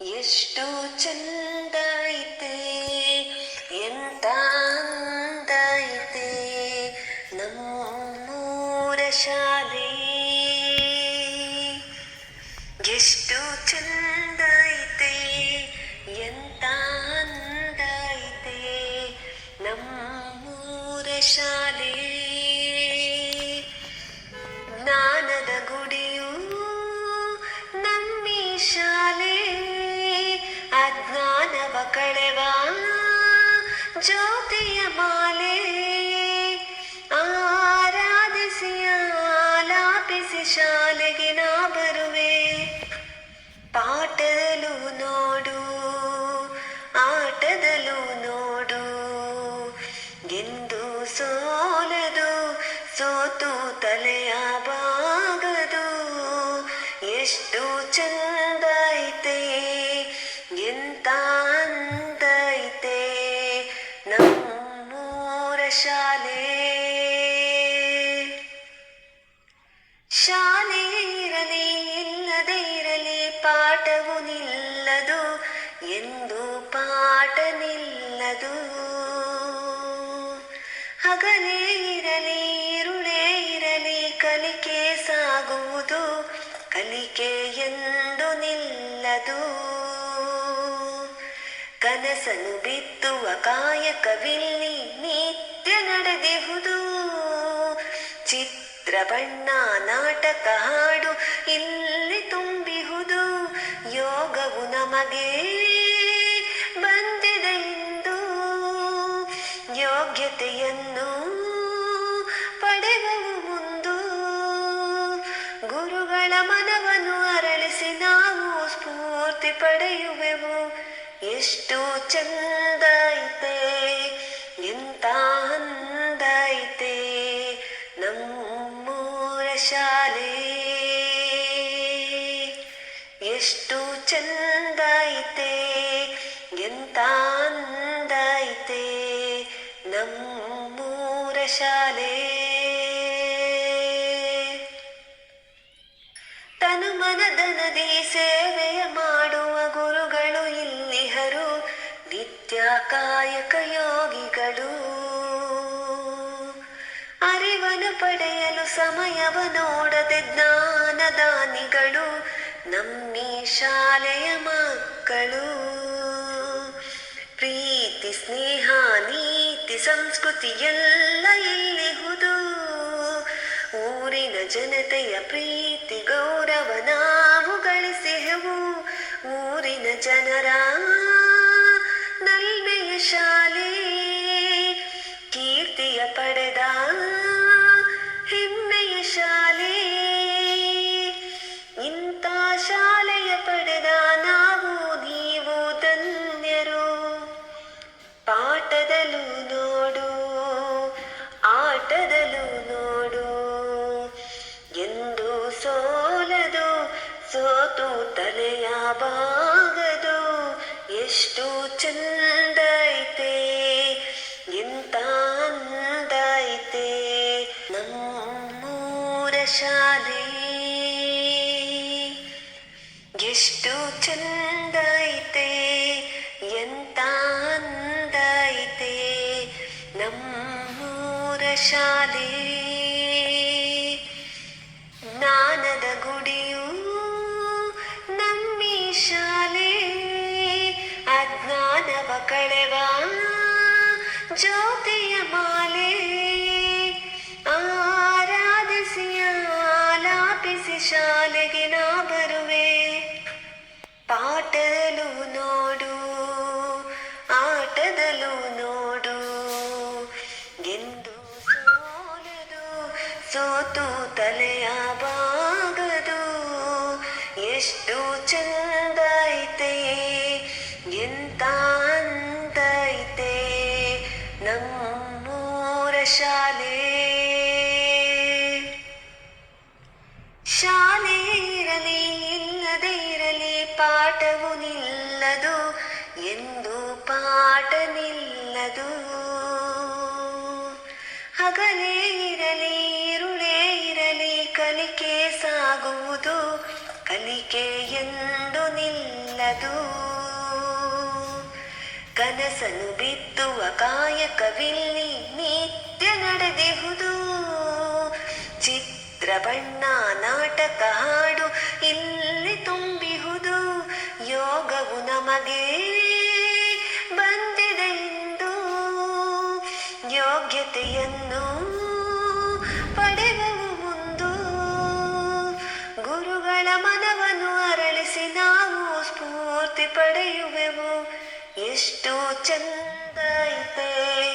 ಎಷ್ಟು ಚಂದ ಐತೆ ಎಂತ ಅಂದೈತೆ ನಮ್ಮೂರ ಶಾಲೆ. ಎಷ್ಟು ಚಂದ ಜ್ಯೋತಿಯ ಮಾಲೆ. ಆರಾಧಿಸಿ ಆಲಾಪಿಸಿ ಶಾಲೆಗೆ ನಾ ಬರುವೆ. ಪಾಠದಲ್ಲೂ ನೋಡು, ಆಟದಲ್ಲೂ ನೋಡು. ಗೆಂದು ಸೋಲದು, ಸೋತು ತಲೆಯ ಬಾಗದು. ಎಷ್ಟು ಚಂದ ಐತೆ ಎಂದು ನಿಲ್ಲದು. ಕನಸನು ಬಿತ್ತುವ ಕಾಯಕವಿಲ್ಲಿ ನಿತ್ಯ ನಡೆದಿಹುದು. ಚಿತ್ರ, ಬಣ್ಣ, ನಾಟಕ, ಹಾಡು ಇಲ್ಲಿ ತುಂಬಿಹುದು. ಯೋಗವು ನಮಗೆ ಬಂದಿದೆ ಎಂದು ಯೋಗ್ಯತೆಯನ್ನು ಸ್ಫೂರ್ತಿ ಪಡೆಯುವೆವು ಎಷ್ಟು ಚಂದ ಐತೆ ಎಂತ ಅಂದ ಐತೆ ನಮ್ಮೂರ ಶಾಲೆ ಎಷ್ಟು ಚಂದ ಐತೆ ಎಂತ ಅಂದ ಐತೆ ನಮ್ಮೂರ ಶಾಲೆ ತನು ಮನದನದಿ ಸೇವೆಯ ಮಾಡುವ ನಿತ್ಯ ಕಾಯಕ ಯೋಗಿಗಳು. ಅರಿವನ ಪಡೆಯಲು ಸಮಯವ ನೋಡದೆ ಜ್ಞಾನದಾನಿಗಳು. ನಮ್ಮಿ ಶಾಲೆಯ ಮಕ್ಕಳು. ಪ್ರೀತಿ, ಸ್ನೇಹ, ನೀತಿ, ಸಂಸ್ಕೃತಿ ಎಲ್ಲ ಇಲ್ಲಿಹುದು ಊರಿನ ಜನತೆಯ ಪ್ರೀತಿ, ಗೌರವ ನಾವು ಊರಿನ ಜನರ ಶಾಲೆ ಕೀರ್ತಿಯ ಪಡೆದ ಹೆಮ್ಮೆಯ ಶಾಲೆ. ಇಂಥ ಶಾಲೆಯ ಪಡೆದ ನಾವು ನೀವು ಧನ್ಯರು. ಪಾಠದಲ್ಲೂ ನೋಡು, ಆಟದಲ್ಲೂ ನೋಡು. ಎಂದು ಸೋಲದು, ಸೋತು ತಲೆಯ ಬಾಗದು ಎಷ್ಟು ಚಂದ ಶಾಲೆ ಎಷ್ಟು ಚಂದೈತೆ ಎಂತ ಅಂದೈತೆ ನಮ್ಮೂರ ಶಾಲೆ. ಜ್ಞಾನದ ಗುಡಿಯು ನಮ್ಮಿ ಶಾಲೆ. ಅಜ್ಞಾನವ ಕಳೆವ ಜ್ಯೋತಿಯ ಶಾಲೆಗೆ ನಾ ಬರುವೆ. ಪಾಠದಲ್ಲೂ ನೋಡು ಆಟದಲ್ಲೂ ನೋಡು. ಎಂದು ಸೋಲದು ಸೋತು ತಲೆಯ ನಿಲ್ಲದು ಹಗಲೇ ಇರಲಿ, ಇರುಳೇ ಇರಲಿ, ಕಲಿಕೆ ಸಾಗುವುದು, ಕಲಿಕೆ ಎಂದು ನಿಲ್ಲದು. ಕನಸನು ಬಿತ್ತುವ ಕಾಯಕವಿಲ್ಲಿ ನಿತ್ಯ ನಡೆದಿಹುದು. ಚಿತ್ರ, ಬಣ್ಣ, ನಾಟಕ ಹಾಡು ಇಲ್ಲಿ ತುಂಬಿಹುದು. ಯೋಗವು ನಮಗೆ ಪಡೆಯುವೆವು? ಎಷ್ಟು ಚಂದ ಐತೆ